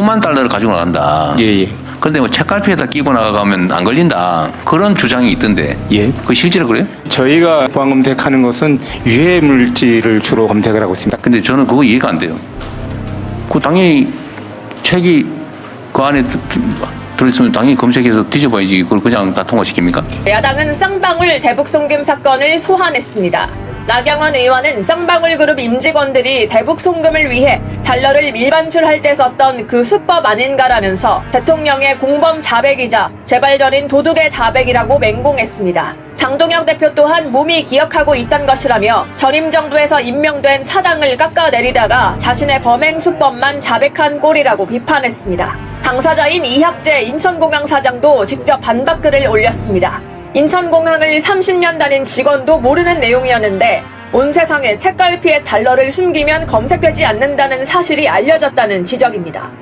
수만 달러를 가지고 나간다. 예, 예. 그런데 뭐 책갈피에다 끼고 나가면 안 걸린다. 그런 주장이 있던데. 예. 그 실제로 그래요? 저희가 보안 검색하는 것은 유해 물질을 주로 검색을 하고 있습니다. 근데 저는 그거 이해가 안 돼요. 그 당연히 책이 그 안에 드- 드- 들어있으면 당연히 검색해서 뒤져봐야지. 그걸 그냥 다 통과시킵니까? 야당은 쌍방울 대북 송금 사건을 소환했습니다. 나경원 의원은 쌍방울 그룹 임직원들이 대북 송금을 위해 달러를 밀반출할 때 썼던 그 수법 아닌가라면서 대통령의 공범 자백이자 재발절인 도둑의 자백이라고 맹공했습니다. 장동혁 대표 또한 몸이 기억하고 있던 것이라며 전임 정부에서 임명된 사장을 깎아내리다가 자신의 범행 수법만 자백한 꼴이라고 비판했습니다. 당사자인 이학재 인천공항 사장도 직접 반박글을 올렸습니다. 인천공항을 30년 다닌 직원도 모르는 내용이었는데 온 세상에 책갈피에 달러를 숨기면 검색되지 않는다는 사실이 알려졌다는 지적입니다.